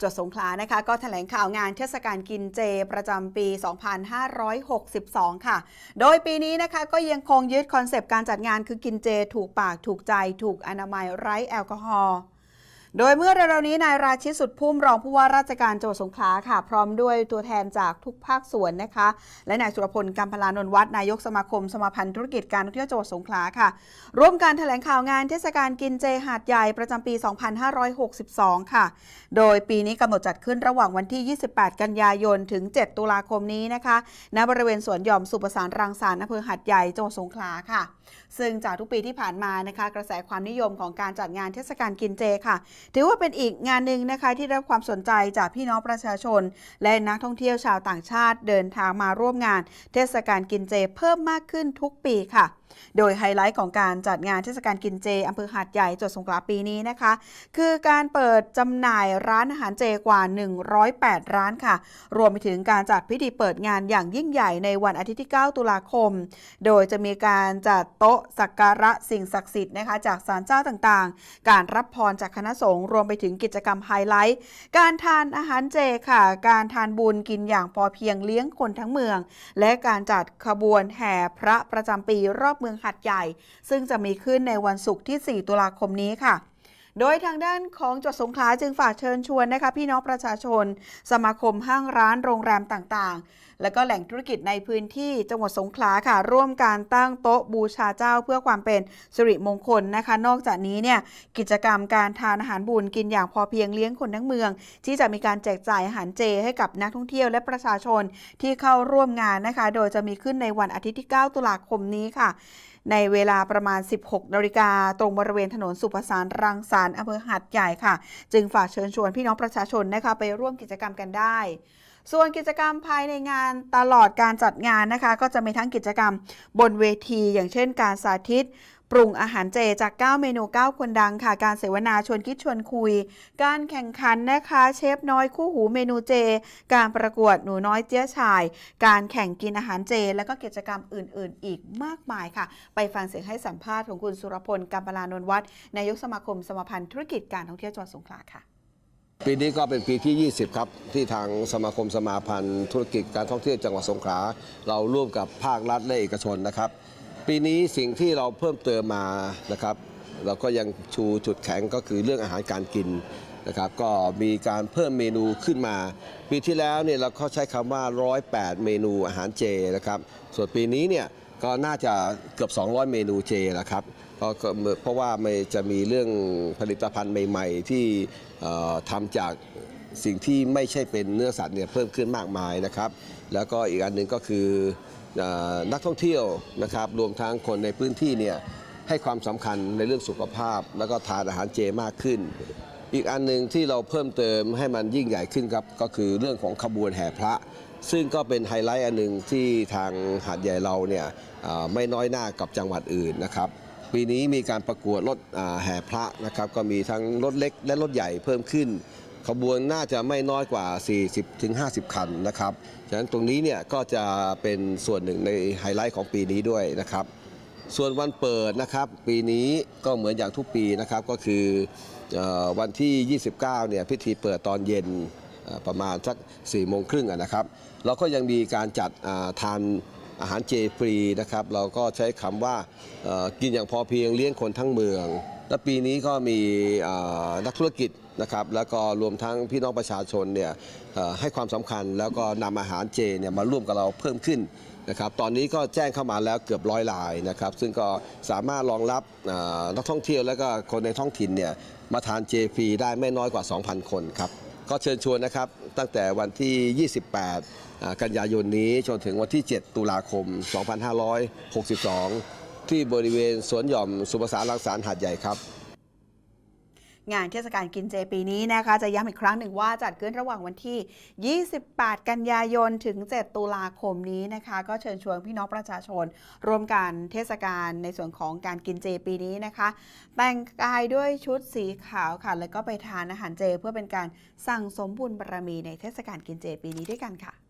จวดสงขลานะคะ ก็แถลงข่าวงานเทศกาลกินเจประจำปี 2562 ค่ะ โดยปีนี้นะคะก็ยังคงยึดคอนเซปต์การจัดงานคือกินเจ ถูกปากถูกใจ ถูกอนามัยไร้แอลกอฮอล์ โดยเมื่อเร็วๆนี้นายราชิตสุดพุ่มรองผู้ว่าราชการจังหวัดสงขลาค่ะ พร้อมด้วยตัวแทนจากทุกภาคส่วนนะคะ และนายสุรพลกัมพลานนท์วัฒน์นายกสมาคม สมาพันธ์ธุรกิจการท่องเที่ยวจังหวัดสงขลาค่ะ ร่วมการแถลงข่าวงานเทศกาลกินเจหาดใหญ่ประจำปี 2562 ค่ะ โดยปีนี้กำหนดจัดขึ้นระหว่างวันที่ 28 กันยายนถึง 7 ตุลาคมนี้นะคะณบริเวณสวนหย่อมสุประสานรังสรรค์อำเภอหาดใหญ่จังหวัดสงขลาค่ะ ซึ่งจากทุกปีที่ผ่านมานะคะ กระแสความนิยมของการจัดงานเทศกาลกินเจค่ะถือว่าเป็นอีกงานหนึ่งนะคะที่ได้รับความสนใจจากพี่น้องประชาชน และนักท่องเที่ยวชาวต่างชาติเดินทางมาร่วมงาน เทศกาลกินเจเพิ่มมากขึ้นทุกปีค่ะ โดยไฮไลท์ของการจัดงานเทศกาลกินเจอำเภอหาดใหญ่จังหวัดสงขลาปีนี้นะคะ คือการเปิดจำหน่ายร้านอาหารเจกว่า 108 ร้านค่ะ รวมไปถึงการจัดพิธีเปิดงานอย่างยิ่งใหญ่ในวันอาทิตย์ที่ 9 ตุลาคม โดยจะมีการจัดโต๊ะสักการะสิ่งศักดิ์สิทธิ์นะคะจากศาลเจ้าต่างๆ การรับพรจากคณะสงฆ์รวมไปถึงกิจกรรมไฮไลท์ การทานอาหารเจค่ะ การทานบุญกินอย่างพอเพียงเลี้ยงคนทั้งเมือง และการจัดขบวนแห่พระประจำปีรอบเมืองหัดใหญ่ ซึ่งจะมีขึ้นในวันศุกร์ที่ 4 ตุลาคมนี้ค่ะ โดยทางด้านของจังหวัดสงขลาจึงฝากเชิญชวนนะคะพี่น้องประชาชน สมาคมห้างร้านโรงแรมต่างๆ และก็แหล่งธุรกิจในพื้นที่จังหวัดสงขลาค่ะ ร่วมการตั้งโต๊ะบูชาเจ้าเพื่อความเป็นสิริมงคลนะคะ นอกจากนี้เนี่ยกิจกรรมการทานอาหารบุญกินอย่างพอเพียงเลี้ยงคนทั้งเมือง ที่จะมีการแจกจ่ายอาหารเจให้กับนักท่องเที่ยวและประชาชนที่เข้าร่วมงานนะคะ โดยจะมีขึ้นในวันอาทิตย์ที่ 9 ตุลาคมนี้ค่ะ ในเวลาประมาณ 16นาฬิกาตรงบริเวณถนนสุภสารรังสรรค์อำเภอหัดใหญ่ค่ะ จึงฝากเชิญชวนพี่น้องประชาชนนะคะไปร่วมกิจกรรมกันได้ ส่วนกิจกรรมภายในงานตลอดการจัดงานนะคะ ก็จะมีทั้งกิจกรรมบนเวทีอย่างเช่นการสาธิตปรุงอาหารเจจาก 9 เมนู 9 คนดังค่ะ การเสวนาชวนคิดชวนคุย การแข่งขันนะคะ เชฟน้อยคู่หูเมนูเจ การประกวดหนูน้อยเจี๊ยชาย การแข่งกินอาหารเจ และก็กิจกรรมอื่น ๆ อีกมากมายค่ะ ไปฟังเสียงให้สัมภาษณ์ของคุณสุรพลกัมปลานนท์วัฒน์นายกสมาคมสมาพันธ์ธุรกิจการท่องเที่ยวจังหวัดสงขลาค่ะ ปีนี้ก็เป็นปีที่ 20 ครับ ที่ทางสมาคมสมาพันธ์ ธุรกิจการท่องเที่ยวจังหวัดสงขลาเราร่วมกับภาครัฐและเอกชนนะครับ ปีนี้สิ่งที่เราเพิ่มเติมมานะครับ เราก็ยังชูจุดแข็งก็คือเรื่องอาหารการกินนะครับก็มีการเพิ่มเมนูขึ้นมา ปีที่แล้วเนี่ยเราเขาใช้คำว่า 108 เมนูอาหารเจนะครับส่วนปีนี้เนี่ยก็น่าจะเกือบ 200 เมนูเจแล้วครับ เพราะเพราะว่ามันจะมีเรื่องผลิตภัณฑ์ใหม่ ๆ ที่ทำจากสิ่งที่ไม่ใช่เป็นเนื้อสัตว์เนี่ยเพิ่มขึ้นมากมายนะครับ แล้วก็อีกอันหนึ่งก็คือนักท่องเที่ยวนะครับรวมทั้งคนในพื้นที่เนี่ยให้ความสำคัญในเรื่องสุขภาพ แล้วก็ทานอาหารเจมากขึ้น อีกอันหนึ่งที่เราเพิ่มเติมให้มันยิ่งใหญ่ขึ้นครับก็คือเรื่องของขบวนแห่พระ ซึ่งก็เป็นไฮไลท์อันหนึ่งที่ทางหาดใหญ่เราเนี่ยไม่น้อยหน้ากับจังหวัดอื่นนะครับ ปีนี้มีการประกวดรถแห่พระนะครับก็มีทั้งรถเล็กและรถใหญ่เพิ่มขึ้น ขบวนน่าจะไม่น้อยกว่า 40-50 คันนะครับฉะนั้นตรงนี้เนี่ยก็จะเป็นส่วนหนึ่งในไฮไลท์ของปีนี้ด้วยนะครับ ส่วนวันเปิดนะครับ ปีนี้ก็เหมือนอย่างทุกปีนะครับก็คือวันที่ 29 เนี่ยพิธีเปิดตอนเย็นประมาณสัก4โมงครึ่งนะครับเราก็ยังมีการจัดทาน อาหารเจฟรีนะครับ เราก็ใช้คำว่ากินอย่างพอเพียงเลี้ยงคนทั้งเมือง และปีนี้ก็มีนักธุรกิจนะครับ แล้วก็รวมทั้งพี่น้องประชาชนเนี่ยให้ความสำคัญแล้วก็นำอาหารเจเนี่ยมาร่วมกับเราเพิ่มขึ้นนะครับตอนนี้ก็แจ้งเข้ามาแล้วเกือบร้อยรายนะครับ ซึ่งก็สามารถรองรับนักท่องเที่ยวและก็คนในท้องถิ่นเนี่ยมาทานเจฟรีได้ไม่น้อยกว่า 2,000 คนครับ ก็เชิญชวนนะครับตั้งแต่วันที่ 28 กันยายนนี้จนถึงวันที่ 7 ตุลาคม 2562 ที่บริเวณสวนหย่อมสุภาษารังสารหาดใหญ่ครับ งานเทศกาลกินเจปีนี้นะคะ จะย้ำอีกครั้งหนึ่งว่าจัดขึ้นระหว่างวันที่ 28 กันยายนถึง 7 ตุลาคมนี้นะคะ ก็เชิญชวนพี่น้องประชาชนร่วมกันเทศกาลในส่วนของการกินเจปีนี้นะคะ แต่งกายด้วยชุดสีขาวค่ะ แล้วก็ไปทานอาหารเจเพื่อเป็นการสั่งสมบุญบารมีในเทศกาลกินเจปีนี้ด้วยกันค่ะ